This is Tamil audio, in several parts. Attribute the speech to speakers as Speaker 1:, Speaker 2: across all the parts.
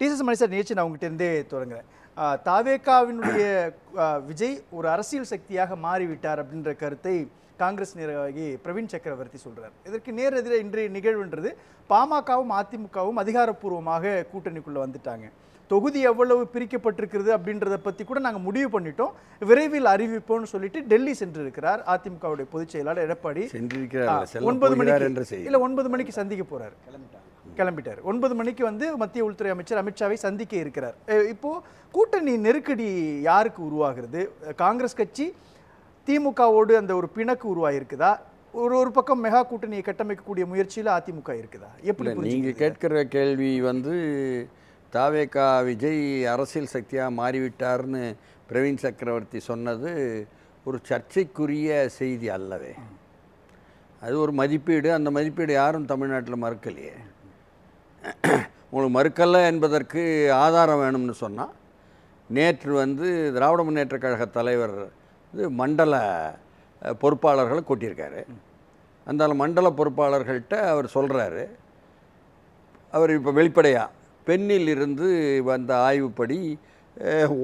Speaker 1: டிஎஸ் மணி சார் நிகழ்ச்சி நான் உங்ககிட்ட இருந்தே தொடங்குறேன் ஆஹ் விஜய் ஒரு அரசியல் சக்தியாக மாறிவிட்டார் அப்படின்ற கருத்தை காங்கிரஸ் நிர்வாகி பிரவீன் சக்கரவர்த்தி சொல்றார். இதற்கு நேர் எதிரே இன்றைய நிகழ்வுன்றது பாமகவும் அதிமுகவும் அதிகாரப்பூர்வமாக கூட்டணிக்குள்ள வந்துட்டாங்க. தொகுதி எவ்வளவு பிரிக்கப்பட்டிருக்கிறது அப்படின்றத பத்தி கூட நாங்க முடிவு பண்ணிட்டோம். விரைவில் அறிவிப்போம்னு சொல்லிட்டு டெல்லி சென்றிருக்கிறார் அதிமுகவுடைய பொதுச் செயலாளர் எடப்பாடி. ஒன்பது
Speaker 2: போகிறார்
Speaker 1: மணிக்கு இல்ல ஒன்பது மணிக்கு சந்திக்க போறாரு. கிளம்பிட்டார். ஒன்பது மணிக்கு வந்து மத்திய உள்துறை அமைச்சர் அமித்ஷாவை சந்திக்க இருக்கிறார். அஹ் இப்போ கூட்டணி நெருக்கடி யாருக்கு உருவாகிறது? காங்கிரஸ் கட்சி திமுகவோடு அந்த ஒரு பிணக்கு உருவாகிருக்குதா ஒரு ஒரு பக்கம் மெகா கூட்டணியை கட்டமைக்கக்கூடிய முயற்சியில அதிமுக இருக்குதா? எப்படி?
Speaker 2: நீங்கள் கேட்கிற கேள்வி வந்து தாவேகா விஜய் அரசியல் சக்தியாக மாறிவிட்டார்னு பிரவீன் சக்கரவர்த்தி சொன்னது ஒரு சர்ச்சைக்குரிய செய்தி அல்லவே. அது ஒரு மதிப்பீடு. அந்த மதிப்பீடு யாரும் தமிழ்நாட்டில் மறுக்கலையே. உங்களுக்கு மறுக்கல்ல என்பதற்கு ஆதாரம் வேணும்னு சொன்னால் நேற்று வந்து திராவிட முன்னேற்ற கழக தலைவர் இது மண்டல பொறுப்பாளர்களை கூட்டியிருக்காரு. அந்த மண்டல பொறுப்பாளர்கள்ட்ட அவர் சொல்கிறாரு அவர் இப்போ வெளிப்படையாக பெண்ணில் இருந்து வந்த ஆய்வுப்படி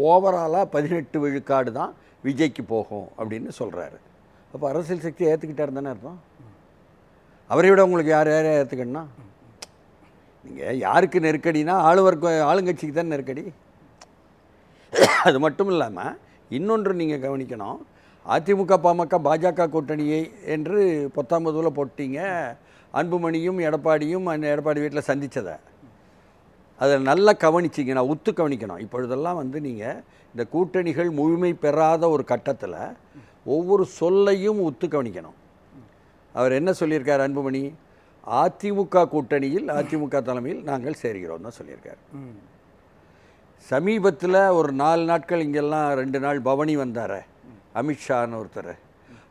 Speaker 2: ஓவராலாக பதினெட்டு விழுக்காடு தான் விஜய்க்கு போகும் அப்படின்னு சொல்கிறாரு அப்போ அரசியல் சக்தியை ஏற்றுக்கிட்டார் தானே அர்த்தம்? அவரை விட உங்களுக்கு யார் யாரை ஏற்றுக்கணும்னா நீங்கள் யாருக்கு நெருக்கடினா ஆளுவர் ஆளுங்கட்சிக்கு தான் நெருக்கடி? அது மட்டும் இல்லாமல் இன்னொன்று நீங்கள் கவனிக்கணும். அதிமுக பாமக பாஜக கூட்டணியை என்று பத்தொன்பதுல போட்டீங்க. அன்புமணியும் எடப்பாடியும் அந்த எடப்பாடி வீட்டில் சந்தித்ததை அதை நல்லா கவனிச்சிங்க நான் உத்து கவனிக்கணும். இப்பொழுதெல்லாம் வந்து நீங்கள் இந்த கூட்டணிகள் முழுமை பெறாத ஒரு கட்டத்தில் ஒவ்வொரு சொல்லையும் உத்து கவனிக்கணும். அவர் என்ன சொல்லியிருக்கார் அன்புமணி? அதிமுக கூட்டணியில் அதிமுக தலைமையில் நாங்கள் சேர்கிறோம் தான் சொல்லியிருக்கார். சமீபத்தில் ஒரு நாலு நாட்கள் இங்கெல்லாம் ரெண்டு நாள் பவனி வந்தார் அமித்ஷான்னு ஒருத்தர்.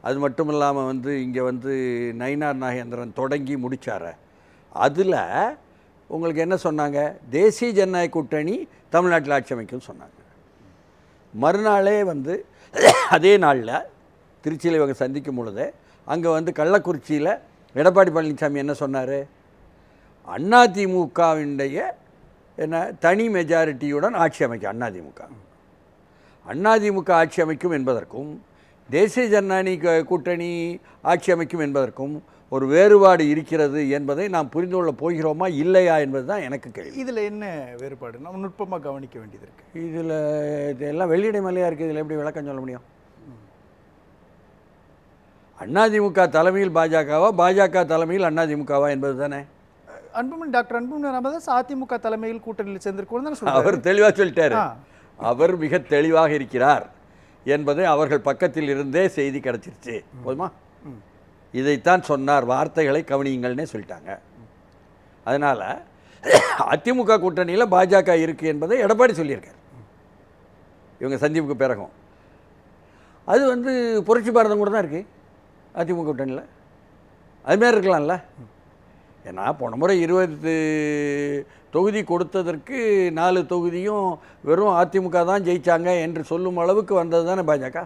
Speaker 2: அது மட்டும் இல்லாமல் வந்து இங்கே வந்து நயினார் நாகேந்திரன் தொடங்கி முடிச்சார. அதில் உங்களுக்கு என்ன சொன்னாங்க? தேசிய ஜனநாயக கூட்டணி தமிழ்நாட்டில் ஆட்சி அமைக்கும்னு சொன்னாங்க. மறுநாளே வந்து அதே நாளில் திருச்சியில் இவங்க சந்திக்கும் பொழுது அங்கே வந்து கள்ளக்குறிச்சியில் எடப்பாடி பழனிசாமி என்ன சொன்னார்? அதிமுகவினுடைய என்ன தனி மெஜாரிட்டியுடன் ஆட்சி அமைக்கும் அதிமுக அதிமுக ஆட்சி அமைக்கும் என்பதற்கும் தேசிய ஜனநாயக கூட்டணி ஆட்சி அமைக்கும் என்பதற்கும் ஒரு வேறுபாடு இருக்கிறது என்பதை நாம் புரிந்து கொள்ள போகிறோமா இல்லையா என்பது தான் எனக்கு கேள்வி.
Speaker 1: இதுல என்ன வேறுபாடு? நம்ம நுட்பமா கவனிக்க வேண்டியது இருக்கு.
Speaker 2: இதில் இதெல்லாம் வெள்ளிடை மலையாக இருக்குது இதில் எப்படி விளக்கம் சொல்ல முடியும்? அதிமுக தலைமையில் பாஜகவா பாஜக தலைமையில் அதிமுகவா என்பது தானே?
Speaker 1: அன்புமணி டாக்டர் அன்புமணி ராமதாஸ் அதிமுக தலைமையில் கூட்டணியில் சொல்றாரு.
Speaker 2: அவர் தெளிவாக சொல்லிட்டாரு. அவர் மிக தெளிவாக இருக்கிறார் என்பதை அவர்கள் பக்கத்தில் இருந்தே செய்தி கிடச்சிருச்சு. போதுமா? இதைத்தான் சொன்னார் வார்த்தைகளை கவனியுங்கள்னே சொல்லிட்டாங்க. அதனால் அதிமுக கூட்டணியில் பாஜக இருக்குது என்பதை எடப்பாடி சொல்லியிருக்கார். இவங்க சந்திப்புக்கு பிறகும். அது வந்து புரட்சி பாரதம் கூட தான் இருக்குது அதிமுக கூட்டணியில். அதுமாரி இருக்கலாம்ல. ஏன்னா போன முறை இருபது தொகுதி கொடுத்ததற்கு நாலு தொகுதியும் வெறும் அதிமுக தான் ஜெயித்தாங்க என்று சொல்லும் அளவுக்கு வந்தது தானே பாஜக?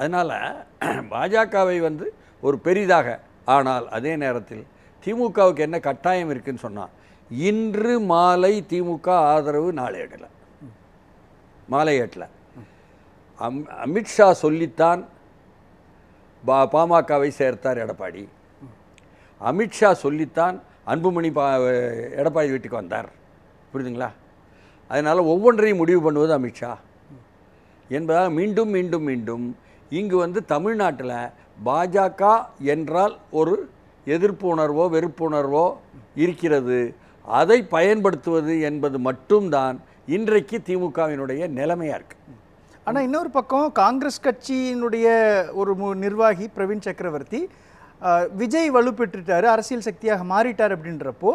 Speaker 2: அதனால் பாஜகவை வந்து ஒரு பெரிதாக ஆனால் அதே நேரத்தில் திமுகவுக்கு என்ன கட்டாயம் இருக்குன்னு சொன்னால் இன்று மாலை திமுக ஆதரவு நாளை மாலை எட்டில் அம் அமித்ஷா சொல்லித்தான் பா பாமகவை சேர்த்தார் எடப்பாடி. அமித்ஷா சொல்லித்தான் அன்புமணி பா எடப்பாடி வீட்டுக்கு வந்தார். புரியுதுங்களா? அதனால் ஒவ்வொன்றையும் முடிவு பண்ணுவது அமித்ஷா. என்பதாக மீண்டும் மீண்டும் மீண்டும் இங்கு வந்து தமிழ்நாட்டில் பாஜக என்றால் ஒரு எதிர்ப்பு உணர்வோ வெறுப்புணர்வோ இருக்கிறது. அதை பயன்படுத்துவது என்பது மட்டும்தான் இன்றைக்கு திமுகவினுடைய நிலைமையாக இருக்குது
Speaker 1: ஆனா இன்னொரு பக்கம் காங்கிரஸ் கட்சியினுடைய ஒரு நிர்வாகி பிரவீன் சக்கரவர்த்தி விஜய் வலுப்பெற்றுட்டாரு அரசியல் சக்தியாக மாறிட்டார் அப்படின்றப்போ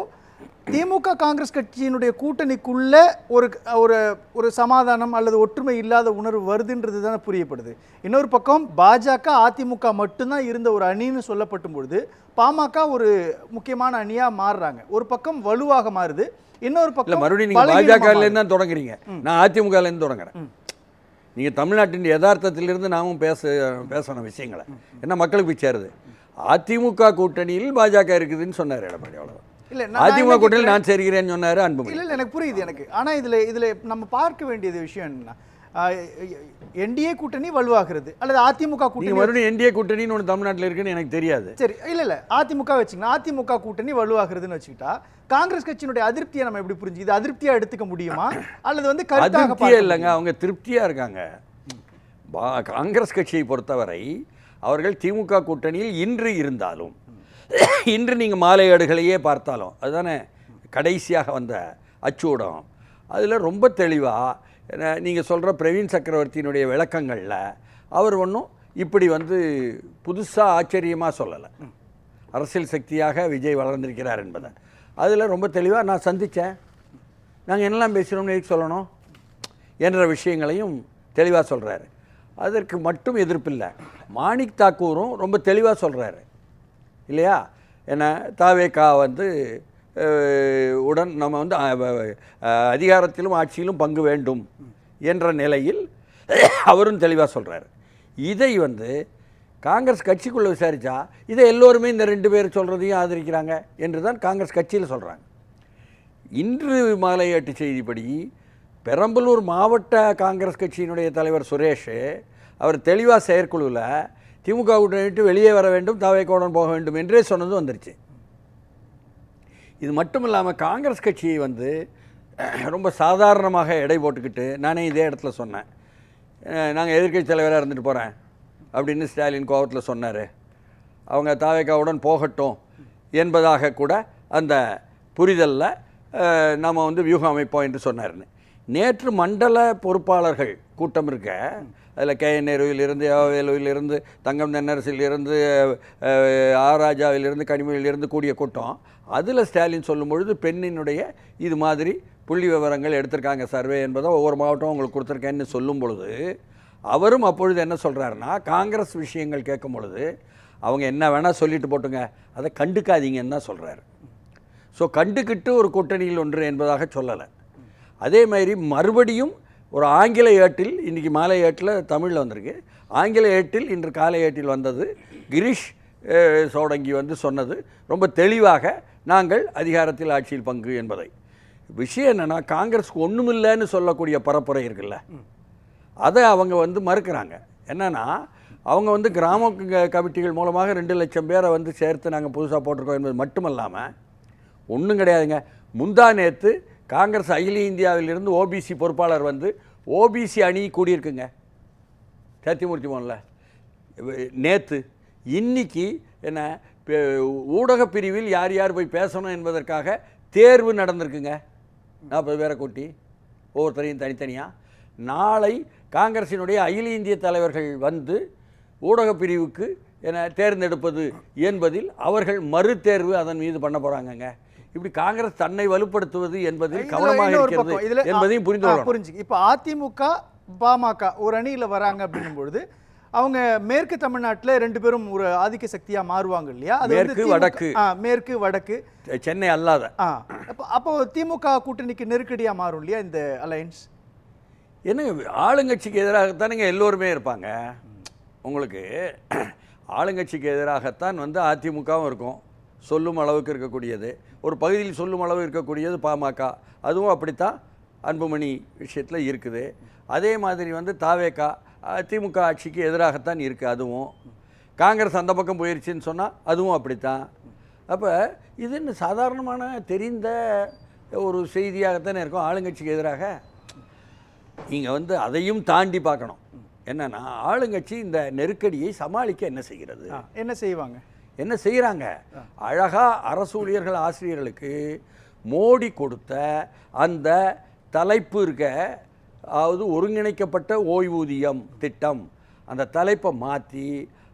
Speaker 1: திமுக காங்கிரஸ் கட்சியினுடைய கூட்டணிக்குள்ள ஒரு ஒரு ஒரு சமாதானம் அல்லது ஒற்றுமை இல்லாத உணர்வு வருதுன்றது தானே புரியப்படுது. இன்னொரு பக்கம் பாஜக அதிமுக மட்டும்தான் இருந்த ஒரு அணின்னு சொல்லப்படும் பொழுது பாமக ஒரு முக்கியமான அணியா மாறுறாங்க. ஒரு பக்கம் வலுவாக மாறுது இன்னொரு பக்கம்
Speaker 2: மறுபடியும் தான் தொடங்குறீங்க. நான் அதிமுகலேருந்து தொடங்குறேன். நீங்கள் தமிழ்நாட்டின் யதார்த்தத்திலிருந்து நாமும் பேச பேசணும் விஷயங்களை. என்ன மக்களுக்கு போய் சேருது? அதிமுக கூட்டணியில் பாஜக இருக்குதுன்னு சொன்னார் எடப்பாடி அவ்வளோதான் அதிமுக
Speaker 1: என்ன
Speaker 2: கூட்டணியில் நான் சேர்கிறேன்னு சொன்னாரு அன்புமணி.
Speaker 1: இல்ல எனக்கு புரியுது எனக்கு. ஆனா இதுல இதுல நம்ம பார்க்க வேண்டியது விஷயம் என்னன்னா என்டிஏ கூட்டணி வலுவாகிறது. அல்லது அதிமுக கூட்டணி
Speaker 2: மறுபடியும் என்டிஏ கூட்டணின்னு ஒன்று தமிழ்நாட்டில் இருக்குன்னு எனக்கு தெரியாது.
Speaker 1: சரி இல்ல இல்ல. அதிமுக வச்சுக்கலாம் அதிமுக கூட்டணி வலுவாகிறதுன்னு வச்சுக்கிட்டா காங்கிரஸ் கட்சியினுடைய அதிருப்தியை நம்ம எப்படி புரிஞ்சு இது அதிருப்தியா எடுத்துக்க முடியுமா? அல்லது வந்து
Speaker 2: அதிருப்தியே இல்லைங்க. அவங்க திருப்தியா இருக்காங்க. பா- காங்கிரஸ் கட்சியை பொறுத்தவரை அவர்கள் திமுக கூட்டணியில் இன்று இருந்தாலும் இன்று நீங்க மாலை ஏடுகளையே பார்த்தாலும் அதுதானே கடைசியாக வந்த அச்சூடம் அதில் ரொம்ப தெளிவாக நீங்கள் சொல்கிற பிரவீன் சக்கரவர்த்தியினுடைய விளக்கங்களில் அவர் ஒன்றும் இப்படி வந்து புதுசாக ஆச்சரியமாக சொல்லலை. அரசியல் சக்தியாக விஜய் வளர்ந்திருக்கிறார் என்பதை. அதில் ரொம்ப தெளிவாக நான் சந்தித்தேன் நாங்கள் என்னெல்லாம் பேசுகிறோம்னு எதுக்கு சொல்லணும்? என்ற விஷயங்களையும் தெளிவாக சொல்கிறாரு அதற்கு மட்டும் எதிர்ப்பில்லை மாணிக் தாக்கூரும் ரொம்ப தெளிவாக சொல்கிறாரு இல்லையா? ஏன்னா தாவேக்கா வந்து உடன் நம்ம வந்து அதிகாரத்திலும் ஆட்சியிலும் பங்கு வேண்டும் என்ற நிலையில் அவரும் தெளிவாக சொல்கிறாரு இதை வந்து காங்கிரஸ் கட்சிக்குள்ளே விசாரித்தா இதை எல்லோருமே இந்த ரெண்டு பேர் சொல்கிறதையும் ஆதரிக்கிறாங்க என்று தான் காங்கிரஸ் கட்சியில் சொல்கிறாங்க இன்று மாலையாட்டு செய்திப்படி பெரம்பலூர் மாவட்ட காங்கிரஸ் கட்சியினுடைய தலைவர் சுரேஷ் அவர் தெளிவாக செயற்குழுவில் திமுக கூட்டணிட்டு வெளியே வர வேண்டும் தாவேக்கோடன் போக வேண்டும் என்றே சொன்னதும் வந்துருச்சு. இது மட்டும் இல்லாமல் காங்கிரஸ் கட்சியை வந்து ரொம்ப சாதாரணமாக எடை போட்டுக்கிட்டு நானே இதே இடத்துல சொன்னேன். நாங்கள் எதிர்க்கட்சி தலைவராக இருந்துட்டு போகிறேன் அப்படின்னு ஸ்டாலின் கோவத்தில் சொன்னார். அவங்க தாவேக்காவுடன் போகட்டும் என்பதாக கூட அந்த புரிதலில் நம்ம வந்து வியூகம் அமைப்போம் என்று சொன்னார்னு நேற்று மண்டல பொறுப்பாளர்கள் கூட்டம் இருக்க. அதில் கே. நேருவிலிருந்து வேலுவிலிருந்து தங்கம் தென்னரசிலிருந்து ஆராஜாவிலிருந்து ராஜாவிலிருந்து கனிமொழியிலிருந்து கூடிய கூட்டம். அதில் ஸ்டாலின் சொல்லும் பொழுது பெண்ணினுடைய இது மாதிரி புள்ளி விவரங்கள் எடுத்திருக்காங்க சர்வே என்பதை ஒவ்வொரு மாவட்டம் உங்களுக்கு கொடுத்துருக்கேன்னு சொல்லும் பொழுது அவரும் அப்பொழுது என்ன சொல்கிறாருன்னா காங்கிரஸ் விஷயங்கள் கேட்கும் பொழுது அவங்க என்ன வேணால் சொல்லிட்டு போட்டுங்க. அதை கண்டுக்காதீங்கன்னு தான் சொல்கிறாரு ஸோ கண்டுக்கிட்டு ஒரு கூட்டணியில் ஒன்று என்பதாக சொல்லலை. அதே மாதிரி மறுபடியும் ஒரு ஆங்கில ஏட்டில் இன்றைக்கி மாலை ஏட்டில் தமிழில் வந்திருக்கு. ஆங்கில ஏட்டில் இன்று காலை ஏட்டில் வந்தது. கிரீஷ் சோடங்கி வந்து சொன்னது. ரொம்ப தெளிவாக நாங்கள் அதிகாரத்தில் ஆட்சியில் பங்கு என்பதை. விஷயம் என்னென்னா காங்கிரஸ்க்கு ஒன்றுமில்லைன்னு சொல்லக்கூடிய பரப்புரை இருக்குல்ல. அதை அவங்க வந்து மறுக்கிறாங்க. என்னென்னா அவங்க வந்து கிராம கமிட்டிகள் மூலமாக ரெண்டு லட்சம் பேரை வந்து சேர்த்து நாங்கள் புதுசாக போட்டிருக்கோம் என்பது மட்டுமல்லாமல் ஒன்றும் கிடையாதுங்க. முந்தா நேற்று காங்கிரஸ் அகில இந்தியாவிலிருந்து ஓபிசி பொறுப்பாளர் வந்து ஓபிசி அணி கூடியிருக்குங்க. சத்தியமூர்த்தி மோகனில். நேற்று இன்னைக்கு என்ன பெ- ஊடகப் பிரிவில் யார் யார் போய் பேசணும் என்பதற்காக தேர்வு நடந்திருக்குங்க. நாற்பது பேரை கூட்டி ஒவ்வொருத்தரையும் தனித்தனியாக நாளை காங்கிரசினுடைய அகில இந்திய தலைவர்கள் வந்து ஊடகப் பிரிவுக்கு என தேர்ந்தெடுப்பது என்பதில் அவர்கள் மறு தேர்வு அதன் மீது பண்ண போகிறாங்கங்க இப்படி காங்கிரஸ் தன்னை வலுப்படுத்துவது என்பதில் கவனமாக இருக்கிறது என்பதையும் புரிந்து
Speaker 1: புரிஞ்சுக்க. இப்போ அதிமுக பாமக ஒரு அணியில வராங்க அப்படின்னும் பொழுது அவங்க மேற்கு தமிழ்நாட்டுல ரெண்டு பேரும் ஒரு ஆதிக்க சக்தியா மாறுவாங்க இல்லையா? அது
Speaker 2: மேற்கு, வடக்கு.
Speaker 1: ஆ, மேற்கு வடக்கு.
Speaker 2: சென்னை அல்லாத.
Speaker 1: அப்போ அப்போ திமுக கூட்டணிக்கு நெருக்கடியா மாறும் இல்லையா இந்த அலையன்ஸ்
Speaker 2: என்னங்க ஆளுங்கட்சிக்கு எதிராகத்தானுங்க எல்லோருமே இருப்பாங்க. உங்களுக்கு ஆளுங்கட்சிக்கு எதிராகத்தான் வந்து அதிமுகவும் இருக்கும். சொல்லும் அளவுக்கு இருக்கக்கூடியது. ஒரு பகுதியில் சொல்லும் அளவு இருக்கக்கூடியது பாமக. அதுவும் அப்படித்தான் அன்புமணி விஷயத்தில் இருக்குது. அதே மாதிரி வந்து தாவேக்கா திமுக ஆட்சிக்கு எதிராகத்தான் இருக்குது அதுவும். காங்கிரஸ் அந்த பக்கம் போயிடுச்சின்னு சொன்னால் அதுவும் அப்படித்தான். அப்போ இதுன்னு சாதாரணமான தெரிந்த ஒரு செய்தியாகத்தானே இருக்கும் ஆளுங்கட்சிக்கு எதிராக? நீங்கள் வந்து அதையும் தாண்டி பார்க்கணும். என்னன்னா ஆளுங்கட்சி இந்த நெருக்கடியை சமாளிக்க என்ன செய்கிறது?
Speaker 1: என்ன செய்வாங்க?
Speaker 2: என்ன செய்கிறாங்க அழகா அரசு ஊழியர்கள் ஆசிரியர்களுக்கு மோடி கொடுத்த அந்த தலைப்பு இருக்க அதாவது ஒருங்கிணைக்கப்பட்ட ஓய்வூதியம் திட்டம் அந்த தலைப்பை மாற்றி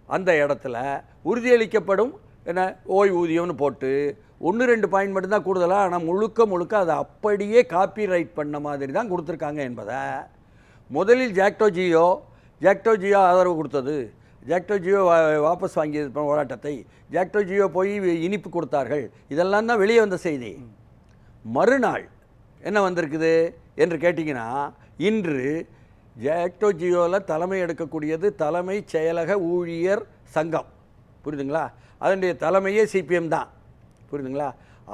Speaker 2: அந்த இடத்துல உறுதியளிக்கப்படும் என்ன ஓய்வூதியம்னு போட்டு ஒன்று ரெண்டு பாயிண்ட் மட்டும்தான் கூடுதலாக ஆனால் முழுக்க முழுக்க அதை அப்படியே காப்பி ரைட் பண்ண மாதிரி தான் கொடுத்துருக்காங்க என்பதை முதலில் ஜாக்டோ ஜியோ ஜாக்டோ ஜியோ ஆதரவு கொடுத்தது. ஜாக்டோ ஜியோ வாபஸ் வாங்கியது போராட்டத்தை ஜாக்டோ ஜியோ போய் இனிப்பு கொடுத்தார்கள். இதெல்லாம் தான் வெளியே வந்த செய்தி. மறுநாள் என்ன வந்திருக்குது என்று கேட்டிங்கன்னா இன்று ஜாக்டோ ஜியோவில் தலைமை எடுக்கக்கூடியது தலைமை செயலக ஊழியர் சங்கம். புரியுதுங்களா? அதனுடைய தலைமையே சிபிஎம் தான். புரியுதுங்களா?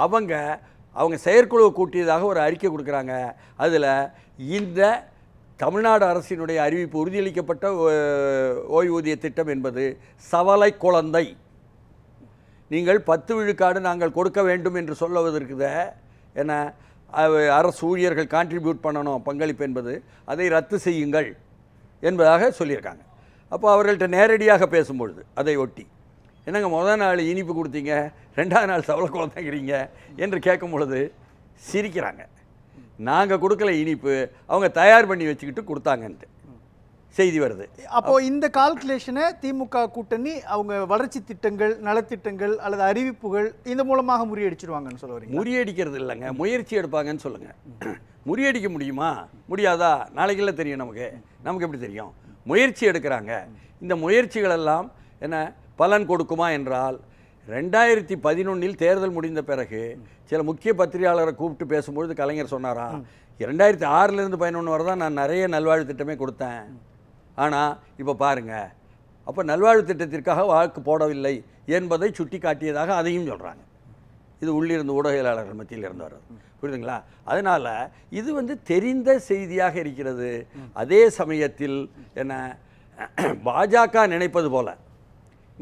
Speaker 2: அவங்க அவங்க செயற்குழுவை கூட்டியதாக ஒரு அறிக்கை கொடுக்குறாங்க. அதில் இந்த தமிழ்நாடு அரசினுடைய அறிவிப்பு உறுதியளிக்கப்பட்ட ஓ- ஓய்வூதிய திட்டம் என்பது சவலை குழந்தை. நீங்கள் பத்து விழுக்காடு நாங்கள் கொடுக்க வேண்டும் என்று சொல்லுவதற்கு என்ன அரசு ஊழியர்கள் கான்ட்ரிபியூட் பண்ணணும் பங்களிப்பு என்பது அதை ரத்து செய்யுங்கள் என்பதாக சொல்லியிருக்காங்க. அப்போ அவர்கள்ட்ட நேரடியாக பேசும்பொழுது அதை ஒட்டி என்னங்க முதல் நாள் இனிப்பு கொடுத்தீங்க ரெண்டாவது நாள் சவள குழந்தைங்கிறீங்க என்று கேட்கும் பொழுது சிரிக்கிறாங்க. நாங்கள் கொடுக்கல இனிப்பு அவங்க தயார் பண்ணி வச்சுக்கிட்டு கொடுத்தாங்கன்ட்டு. செய்தி வருது.
Speaker 1: அப்போ இந்த கால்குலேஷனை திமுக கூட்டணி அவங்க வளர்ச்சி திட்டங்கள் நலத்திட்டங்கள் அல்லது அறிவிப்புகள் இந்த மூலமாக முறியடிச்சிருவாங்கன்னு சொல்ல வரீங்க
Speaker 2: முறியடிக்கிறது இல்லைங்க. முயற்சி எடுப்பாங்கன்னு சொல்லுங்க. முறியடிக்க முடியுமா? முடியாதா? நாளைக்கெல்லாம் தெரியும் நமக்கு. நமக்கு எப்படி தெரியும்? முயற்சி எடுக்கிறாங்க. இந்த முயற்சிகள் எல்லாம் என்ன? பலன் கொடுக்குமா என்றால் ரெண்டாயிரத்தி பதினொன்னில் தேர்தல் முடிந்த பிறகு சில முக்கிய பத்திரிகையாளரை கூப்பிட்டு பேசும்பொழுது கலைஞர் சொன்னாரா ரெண்டாயிரத்தி ஆறிலிருந்து பதினொன்று வரை தான் நான் நிறைய நல்வாழ்வு திட்டமே கொடுத்தேன். ஆனால் இப்போ பாருங்கள் அப்போ நல்வாழ்வு திட்டத்திற்காக வாக்கு போடவில்லை என்பதை சுட்டி காட்டியதாக அதையும் சொல்கிறாங்க இது உள்ளிருந்து ஊடகவியலாளர்கள் மத்தியில் இருந்து வர்றது. புரியுதுங்களா? அதனால் இது வந்து தெரிந்த செய்தியாக இருக்கிறது. அதே சமயத்தில் என்ன பாஜக நினைப்பது போல்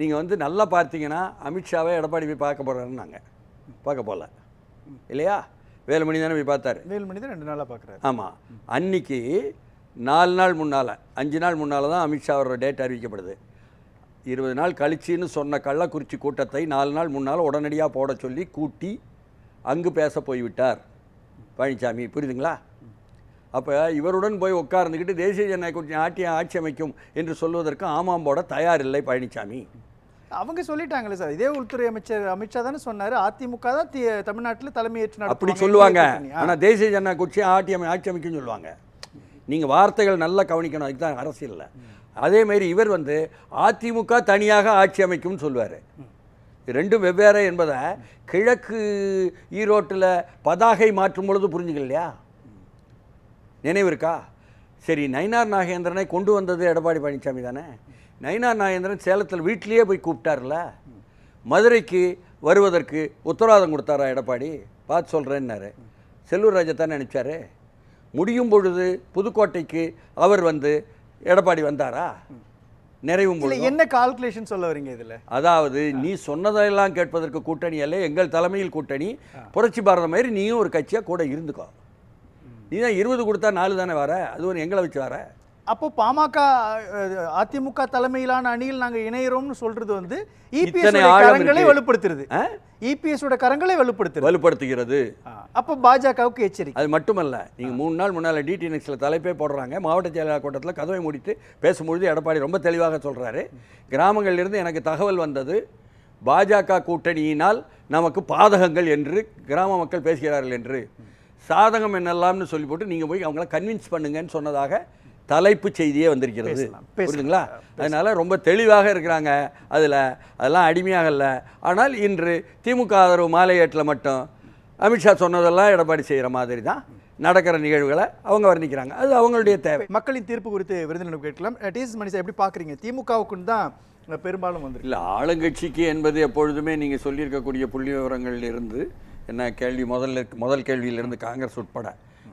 Speaker 2: நீங்கள் வந்து நல்லா பார்த்தீங்கன்னா அமித்ஷாவை எடப்பாடி போய் பார்க்க போகிறாருன்னாங்க பார்க்க போல. இல்லையா? வேலுமணி தானே போய் பார்த்தாரு.
Speaker 1: வேலுமணி தான் ரெண்டு நாளா பார்க்குறாரு.
Speaker 2: ஆமாம் அன்னைக்கு நாலு நாள் முன்னால் அஞ்சு நாள் முன்னால் தான் அமித்ஷா அவரோட டேட் அறிவிக்கப்படுது. இருபது நாள் கழிச்சின்னு சொன்ன கள்ளக்குறிச்சி கூட்டத்தை நாலு நாள் முன்னால் உடனடியாக போட சொல்லி கூட்டி அங்கு பேச போய்விட்டார். பழனிசாமி புரியுதுங்களா? அப்போ இவருடன் போய் உட்கார்ந்துக்கிட்டு தேசிய ஜனநாயக கூட்டணி ஆட்சி ஆட்சி அமைக்கும் என்று சொல்வதற்கு ஆமாம் போட தயாரில்லை பழனிசாமி
Speaker 1: அவங்க சொல்லிட்டாங்களே சார். இதே உள்துறை அமைச்சர் அமித்ஷா தானே சொன்னாரு. அதிமுக தான் தமிழ்நாட்டுல தலைமையேற்று
Speaker 2: அப்படி. சொல்லுவாங்க. ஆனால் தேசிய ஜனநாயக கட்சி ஆட்சி அமை ஆட்சி அமைக்கும்னு சொல்லுவாங்க. நீங்கள் வார்த்தைகள் நல்லா கவனிக்கணும். அதுதான் அரசியலில். அதேமாரி இவர் வந்து அதிமுக தனியாக ஆட்சி அமைக்கும்னு சொல்லுவார். ரெண்டும் வெவ்வேறு என்பதை கிழக்கு ஈரோட்டில் பதாகை மாற்றும் பொழுது புரிஞ்சுக்கல இல்லையா நினைவு இருக்கா? சரி நயினார் நாகேந்திரனை கொண்டு வந்தது எடப்பாடி பழனிசாமி தானே. நயினார் நாகேந்திரன் சேலத்தில் வீட்டிலேயே போய் கூப்பிட்டார்ல மதுரைக்கு வருவதற்கு உத்தரவாதம் கொடுத்தாரா எடப்பாடி? பார்த்து சொல்கிறேன்னாரு செல்லூர் ராஜா தானே நினச்சாரு. முடியும் பொழுது புதுக்கோட்டைக்கு அவர் வந்து எடப்பாடி வந்தாரா? நிறைவும் பொழுது
Speaker 1: என்ன கால்குலேஷன் சொல்ல வரீங்க இதுல?
Speaker 2: அதாவது நீ சொன்னதெல்லாம் கேட்பதற்கு கூட்டணி அல்ல எங்கள் தலைமையில் கூட்டணி புரட்சி பாரதம் மாதிரி நீயும் ஒரு கட்சியாக கூட இருந்துக்கோ. நீ தான் இருபது கொடுத்தா நாலு தானே வர? அது ஒரு எங்களை வச்சு வர.
Speaker 1: அப்போ பாமக அதிமுக தலைமையிலான அணியில் நாங்க இணையறோம்னு சொல்றது வந்து
Speaker 2: இத்தனை
Speaker 1: இபிஎஸ் கரங்களை. வலுப்படுத்துறது.
Speaker 2: ஆ?
Speaker 1: இபிஎஸ் ஓட கரங்களை வலுப்படுத்துறது.
Speaker 2: வலுப்படுத்துகிறது.
Speaker 1: அப்போ பாஜகவுக்கு எச்சரிக்கை.
Speaker 2: அது மட்டுமல்ல நீங்கள் மூணு நாள் முன்னால் டிடி நெக்ஸில் தலைப்பே போடுறாங்க. மாவட்ட செயலாளர் கூட்டத்தில் கதவை மூடிட்டு பேசும்பொழுது எடப்பாடி ரொம்ப தெளிவாக சொல்கிறாரு கிராமங்களிலிருந்து எனக்கு தகவல் வந்தது பாஜக கூட்டணியினால் நமக்கு பாதகங்கள் என்று கிராம மக்கள் பேசுகிறார்கள் என்று. சாதகம் என்னெல்லாம்னு சொல்லி போட்டு நீங்கள் போய் அவங்கள கன்வின்ஸ் பண்ணுங்கன்னு சொன்னதாக தலைப்பு செய்தியே வந்திருக்கிறது. புரியுதுங்களா? அதனால ரொம்ப தெளிவாக இருக்கிறாங்க அதில். அதெல்லாம் அடிமையாகல ஆனால் இன்று திமுக ஆதரவு மாலையேட்டில் மட்டும் அமித்ஷா சொன்னதெல்லாம் எடப்பாடி செய்கிற மாதிரி தான் நடக்கிற நிகழ்வுகளை அவங்க வர்ணிக்கிறாங்க. அது அவங்களுடைய தேவை.
Speaker 1: மக்களின் தீர்ப்பு குறித்து விருந்தினர் கேட்கலாம். டிஎஸ் மணிசா எப்படி பாக்குறீங்க? திமுகவுக்குன்னு தான் பெரும்பாலும் வந்திருக்கு.
Speaker 2: இல்லை ஆளுங்கட்சிக்கு என்பது எப்பொழுதுமே நீங்கள் சொல்லியிருக்கக்கூடிய புள்ளி விவரங்கள்ல இருந்து என்ன கேள்வி? முதல்ல முதல் கேள்வியிலிருந்து காங்கிரஸ் உட்பட.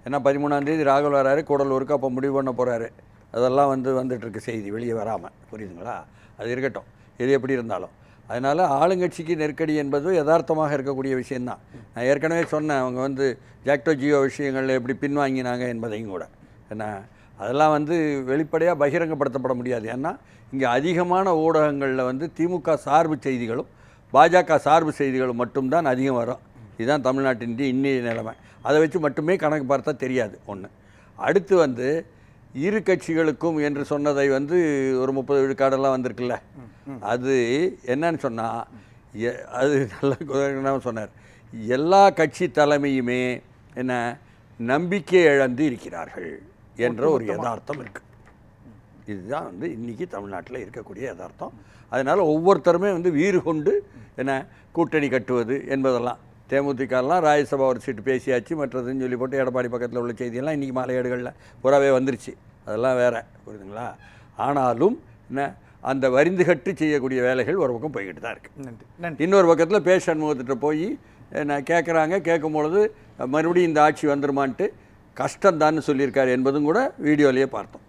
Speaker 2: ஏன்னா பதிமூணாம் தேதி ராகுல் வராரு கூடலூருக்கு அப்போ முடிவு பண்ண போகிறாரு அதெல்லாம் வந்து வந்துட்டுருக்கு செய்தி வெளியே வராமல் புரியுதுங்களா? அது இருக்கட்டும். எது எப்படி இருந்தாலும். அதனால் ஆளுங்கட்சிக்கு நெருக்கடி என்பது யதார்த்தமாக இருக்கக்கூடிய விஷயந்தான் நான் ஏற்கனவே சொன்னேன் அவங்க வந்து ஜாக்டோ ஜியோ விஷயங்களில் எப்படி பின்வாங்கினாங்க என்பதையும் கூட. என்ன அதெல்லாம் வந்து வெளிப்படையாக பகிரங்கப்படுத்தப்பட முடியாது. ஏன்னா இங்கே அதிகமான ஊடகங்களில் வந்து திமுக சார்பு செய்திகளும் பாஜக சார்பு செய்திகளும் மட்டும்தான் அதிகம் வரும். இதுதான் தமிழ்நாட்டின் இன்னைய நிலைமை. அதை வச்சு மட்டுமே கணக்கு பார்த்தா தெரியாது ஒன்று அடுத்து வந்து இரு கட்சிகளுக்கும் என்று சொன்னதை வந்து ஒரு முப்பது விழுக்காடெல்லாம் வந்திருக்குல்ல. அது என்னன்னு சொன்னால் அது நல்ல சொன்னார். எல்லா கட்சி தலைமையுமே என்ன நம்பிக்கை இழந்து இருக்கிறார்கள் என்ற ஒரு யதார்த்தம் இருக்கு. இதுதான் வந்து இன்னைக்கு தமிழ்நாட்டில் இருக்கக்கூடிய யதார்த்தம். அதனால் ஒவ்வொருத்தருமே வந்து வீறு கொண்டு என்ன கூட்டணி கட்டுவது என்பதெல்லாம். தேமுதிகலாம் ராஜ்யசபா ஒரு சீட்டு பேசியாச்சு மற்றதுன்னு சொல்லி போட்டு எடப்பாடி பக்கத்தில் உள்ள செய்தியெல்லாம் இன்றைக்கி மாலையேடுகளில் புறாவே வந்துருச்சு. அதெல்லாம் வேற புரியுதுங்களா? ஆனாலும் என்ன அந்த வரிந்து கட்டு செய்யக்கூடிய வேலைகள் ஒரு பக்கம் போய்கிட்டு தான் இருக்குது
Speaker 1: நன்றி நன்றி.
Speaker 2: இன்னொரு பக்கத்தில் பே சண்முகத்திட்ட போய் நான் கேட்குறாங்க கேட்கும் பொழுது மறுபடியும் இந்த ஆட்சி வந்துருமான்ட்டு கஷ்டம்தான்னு சொல்லியிருக்காரு என்பதும் கூட வீடியோலேயே பார்த்தோம்.